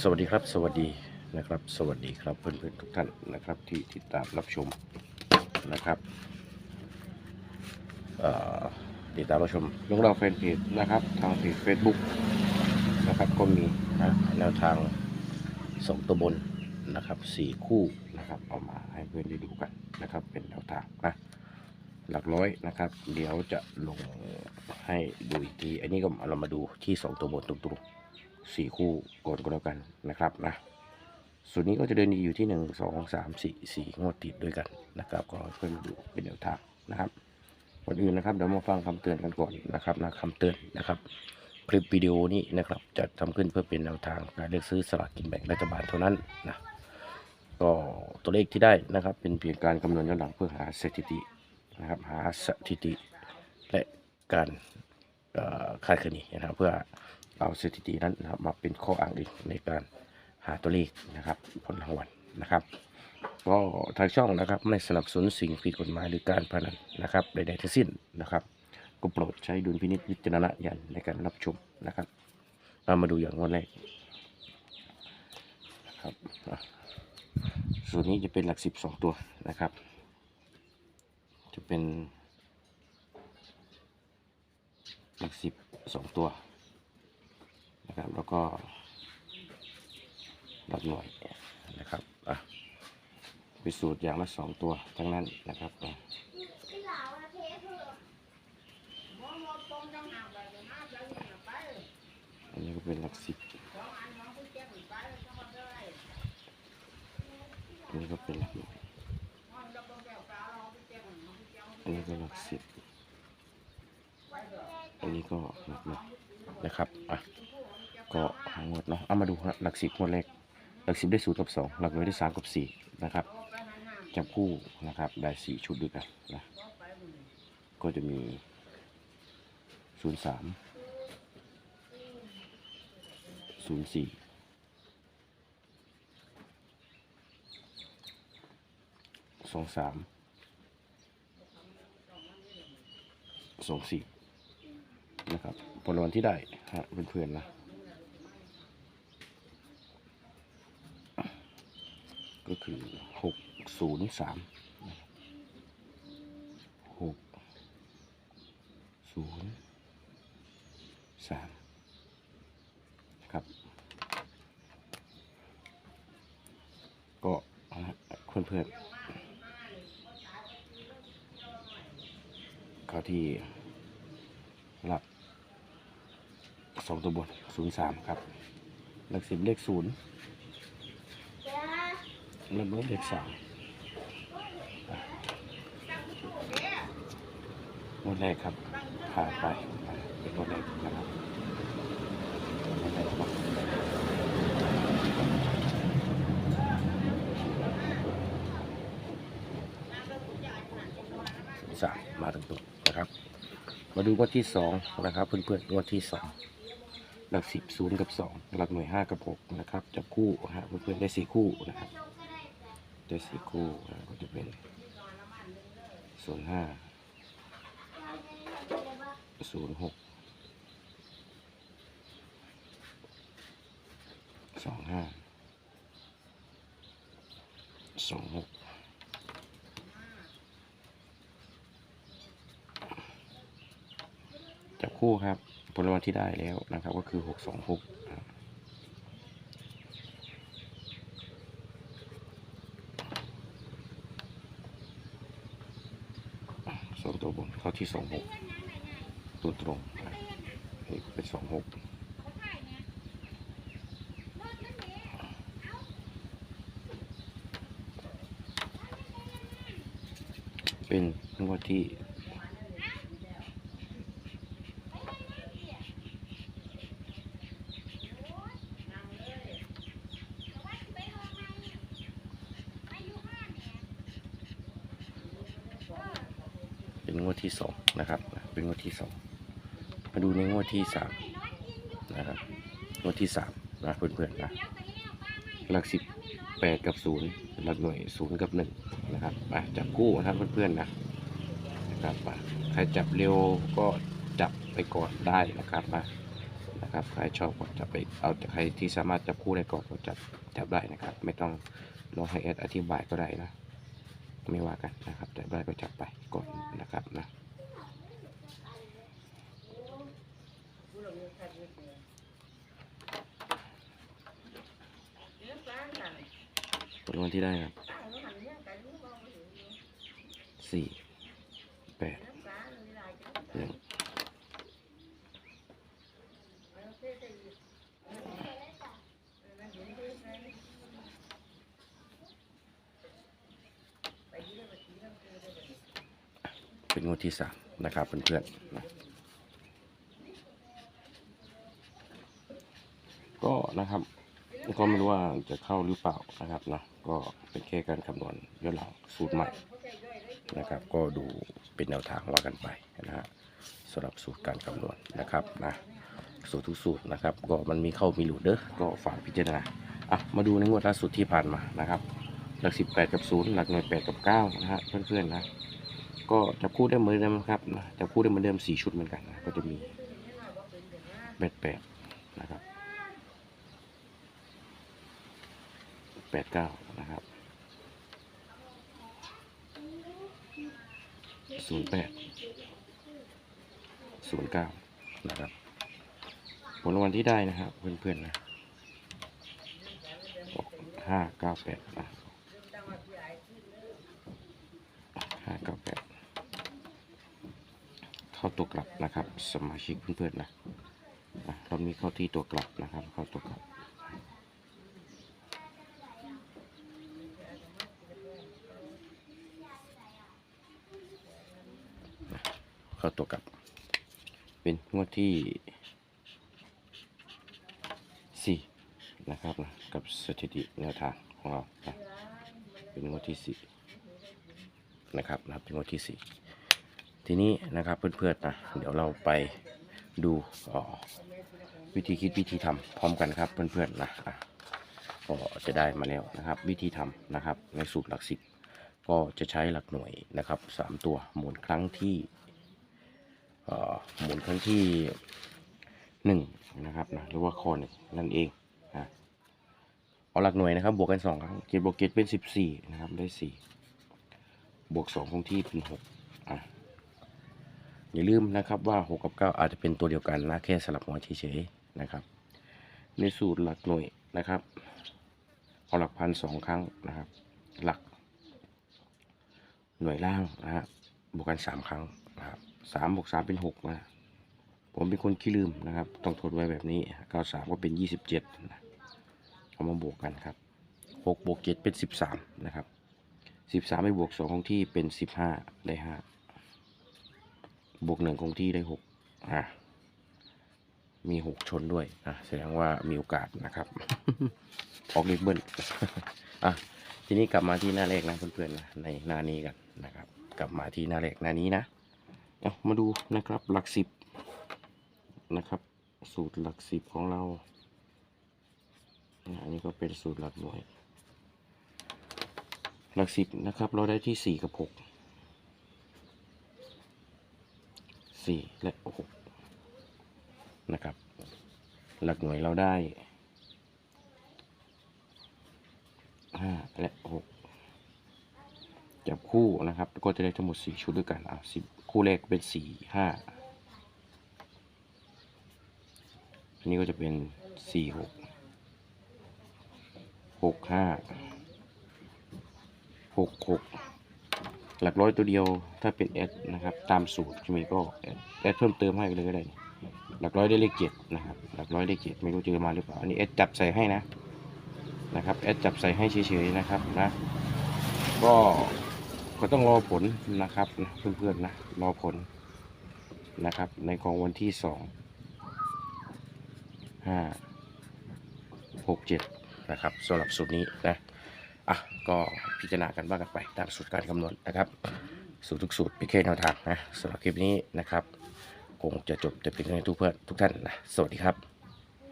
สวัสดีครับ สวัสดีนะครับ สวัสดีครับเพื่อนๆทุกท่านนะครับที่ติดตามรับชมนะครับติดตามรับชมเรื่องราวแฟนเพจนะครับ ทางเพจ Facebook นะครับก็มีนะแนวทางสองตัวบนนะครับสี่คู่นะครับเอามาให้เพื่อนได้ดูกันนะครับ เป็นแนวทางนะหลักร้อยนะครับ เดี๋ยวจะลงให้ดูอีกที อันนี้ก็เรามาดูที่สองตัวบนตรงๆ สี่คู่ก่อนก็แล้วกันนะครับนะส่วนนี้ก็จะเดินดีอยู่ที่หนึ่งสองสามสี่สี่งวดติดด้วยกันนะครับ ก็เพื่อนมาดูเป็นแนวทางนะครับก่อนอื่นนะครับเดี๋ยวมาฟังคำเตือนกันก่อนนะครับนะคำเตือนนะครับคลิปวิดีโอนี้นะครับจะทำขึ้นเพื่อเป็นแนวทางการเลือกซื้อสลากกินแบ่งรัฐบาลเท่านั้นนะก็ตัวเลขที่ได้นะครับ เป็นเพียงการคำนวณย้อนหลังเพื่อหาสถิตินะครับ หาสถิติและการคาดคะเนนะครับ เพื่อ เอาสถิตินั้นนะครับมาเป็นข้ออ้างอิงในการหาตัวเลขนะครับผลรางวัลนะครับ ก็ทางช่องนะครับไม่สนับสนุนสิ่งผิดกฎหมายหรือการพนันนะครับใดๆทั้งสิ้นนะครับ ก็โปรดใช้ดุลพินิจวิจารณญาณในการรับชมนะครับเรามาดูอย่างวันแรกนะครับส่วนนี้จะเป็นหลักสิบสองตัวนะครับ จะเป็นหลักสิบสองตัว นะครับ แล้วก็หลักหน่วยนะครับอะเป็นสูตรอย่างละสองตัวทั้งนั้นนะครับอะอันนี้ก็เป็นหลักสิบอันนี้ก็เป็นหลักหน่วยอันนี้ก็หลักสิบอันนี้ก็หลักหน่วยนะครับ อะ ก็หางวดเนาะเอามาดูฮะหลักสิบงวดแรกหลักสิบได้ศูนย์กับสองหลักหน่วยได้สามกับสี่นะครับจับคู่นะครับได้สี่ชุดด้วยกันนะก็จะมีศูนย์สามศูนย์สี่สองสามสองสี่นะครับผลรางวัลที่ได้ฮะเพื่อนๆนะ ก็คือหกศูนย์สามหกศูนย์สามครับ ก็นะฮะเพื่อนๆเขาที่หลักสองตัวบนศูนย์สามครับ หลักสิบเลขศูนย์ หลักลบเลขสามงวดแรกครับผ่านไปเป็นงวดแรกนะครับงวดแรกครับสามมาถึงตัวนะครับ มาดูงวดที่สองนะครับ เพื่อนๆงวดที่สองหลักสิบศูนย์กับสองหลักหน่วยห้ากับหกนะครับจับคู่ฮะเพื่อนๆได้สี่คู่นะครับ ได้สี่คู่ก็จะเป็นศูนย์ห้าศูนย์หกสองห้าสองหกจับคู่ครับผลรางวัลที่ได้แล้วนะครับ ก็คือหกสองหกสอง ตัวบนเข้าที่สองหกตัวตรงนะนี่ก็เป็นสองหกเป็นงวดที่ เป็นงวดที่สองนะครับ เป็นงวดที่สองมาดูในงวดที่สามนะครับงวดที่สามนะเพื่อนๆนะหลักสิบแปดกับศูนย์หลักหน่วยศูนย์กับหนึ่งนะครับอะจับคู่นะครับเพื่อนๆนะนะครับใครจับเร็วก็จับไปก่อนได้นะครับนะนะครับใครชอบก็จะไปเอาใครที่สามารถจับคู่ได้ก่อนก็จับจับได้นะครับ ไม่ต้องรอให้แอดอธิบายก็ได้นะ ไม่ว่ากันนะครับจับได้ก็จับไปก่อนนะครับนะผลวันที่ได้ครับสี่แปดหนึ่ง เป็นงวดที่สามนะครับเพื่อนๆนะก็นะครับ ก็ไม่รู้ว่าจะเข้าหรือเปล่านะครับนะก็เป็นแค่การคำนวณย้อนหลังสูตรใหม่นะครับ ก็ดูเป็นแนวทางว่ากันไปนะฮะสำหรับสูตรการคำนวณนะครับนะสูตรทุกสูตรนะครับ ก็มันมีเข้ามีหลุดเด้อก็ฝากพิจารณาอะมาดูในงวดล่าสุดที่ผ่านมานะครับ หลักสิบแปดกับศูนย์หลักหน่วยแปดกับเก้านะฮะเพื่อนๆนะ ก็จับคู่ได้เหมือนเดิมครับนะจับคู่ได้เหมือนเดิมสี่ชุดเหมือนกันนะก็จะมีแปดแปดนะครับแปดเก้านะครับศูนย์แปดศูนย์เก้านะครับ ผลรางวัลที่ได้นะครับเพื่อนๆนะห้าเก้าแปดนะห้าเก้าแปด เข้าตัวกลับนะครับ สมาชิกเพื่อนๆนะอะเรามีเข้าที่ตัวกลับนะครับ เข้าตัวกลับเข้าตัวกลับ เป็นงวดที่สี่นะครับนะกับสถิติแนวทางของเรานะเป็นงวดที่สี่นะครับนะเป็นงวดที่สี่ ทีนี้นะครับเพื่อนๆนะเดี๋ยวเราไปดูวิธีคิดวิธีทำพร้อมกันครับเพื่อนๆนะอะก็จะได้มาแล้วนะครับ วิธีทำนะครับในสูตรหลักสิบก็จะใช้หลักหน่วยนะครับสามตัวหมุนครั้งที่หมุนครั้งที่หนึ่งนะครับนะหรือว่าคอหนึ่งนั่นเองนะเอาหลักหน่วยนะครับบวกกันสองครั้งเจ็ดบวกเจ็ดเป็นสิบสี่นะครับได้สี่บวกสองคงที่เป็นหกอะ อย่าลืมนะครับว่าหกกับเก้าอาจจะเป็นตัวเดียวกันนะแค่สลับหัวเฉยๆนะครับ ในสูตรหลักหน่วยนะครับเอาหลักพันสองครั้งนะครับ หลัก หน่วยล่างนะฮะบวกกันสามครั้งนะครับสามบวกสามเป็นหกนะผมเป็นคนขี้ลืมนะครับ ต้องทดไว้แบบนี้เก้าสามก็เป็นยี่สิบเจ็ดนะเอามาบวกกันครับหกบวกเจ็ดเป็นสิบสามนะครับสิบสามไปบวกสองคงที่เป็นสิบห้าได้ห้า บวกหนึ่งคงที่ได้หกอะมีหกชนด้วยอะแสดงว่ามีโอกาสนะครับออกเลขเบิ้ลอะทีนี้กลับมาที่หน้าแรกนะเพื่อนๆนะในหน้านี้กันนะครับ กลับมาที่หน้าแรกหน้านี้นะเอามาดูนะครับหลักสิบนะครับ สูตรหลักสิบของเราอันนี้ก็เป็นสูตรหลักหน่วย หลักสิบนะครับ เราได้ที่สี่กับหก สี่และหกนะครับ หลักหน่วยเราได้ห้าและหกจับคู่นะครับก็จะได้ทั้งหมดสี่ชุดด้วยกันอะสิบคู่แรกเป็นสี่ห้าอันนี้ก็จะเป็นสี่หกหกห้าหกหก หลักร้อยตัวเดียวถ้าเป็นแอดนะครับ ตามสูตรจะมีก็แอดเพิ่มเติมให้ไปเลยก็ได้ หลักร้อยได้เลขเจ็ดนะครับ หลักร้อยเลขเจ็ดไม่รู้เจะมาหรือเปล่าอันนี้แอดจับใส่ให้นะนะครับแอดจับใส่ให้เฉยๆนะครับนะ ก็ก็ต้องรอผลนะครับเพื่อนๆนะรอผลนะครับ ในของวันที่สองห้าหกเจ็ดนะครับสำหรับสูตรนี้นะ อะก็พิจารณากันบ้างกันไปตามสูตรการคำนวณนะครับสูตรทุกสูตรพิเคแนวทางนะสำหรับคลิปนี้นะครับ คงจะจบแต่เพียงเท่านี้ทุกเพื่อนทุกท่านนะสวัสดีครับ